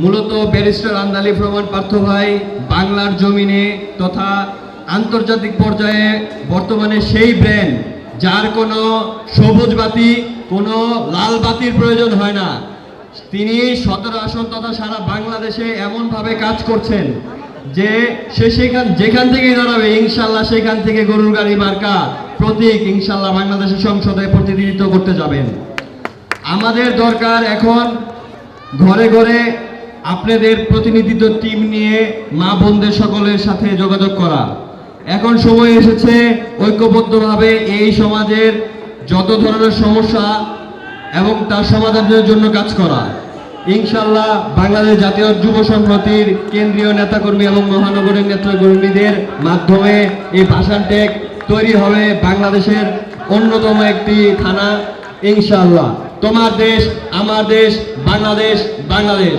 মূলত ব্যারিস্টার আন্দালি প্রমাণ পার্থ ভাই বাংলার জমিনে তথা আন্তর্জাতিক পর্যায়ে বর্তমানে সেই ব্র্যান্ড, যার কোনো সবুজ বাতি, কোনো লাল বাতির প্রয়োজন হয় না। তিনি সতেরো আসন তথা সারা বাংলাদেশে এমনভাবে কাজ করছেন যে সে সেখান যেখান থেকেই দাঁড়াবে, ইনশাল্লাহ সেখান থেকে গরুর গাড়ি মার্কা প্রতীক ইনশাল্লাহ বাংলাদেশের সংসদে প্রতিনিধিত্ব করতে যাবেন। আমাদের দরকার এখন ঘরে ঘরে আপনাদের প্রতিনিধিত্ব টিম নিয়ে মা বোনদের সকলের সাথে যোগাযোগ করা। এখন সময় এসেছে ঐক্যবদ্ধভাবে এই সমাজের যত ধরনের সমস্যা এবং তার সমাধানের জন্য কাজ করা। ইনশাল্লাহ বাংলাদেশ জাতীয় যুব সংহতির কেন্দ্রীয় নেতাকর্মী এবং মহানগরের নেতাকর্মীদের মাধ্যমে এই ভাষানটেক তৈরি হবে বাংলাদেশের অন্যতম একটি থানা। ইনশাল্লাহ তোমার দেশ, আমার দেশ, বাংলাদেশ বাংলাদেশ।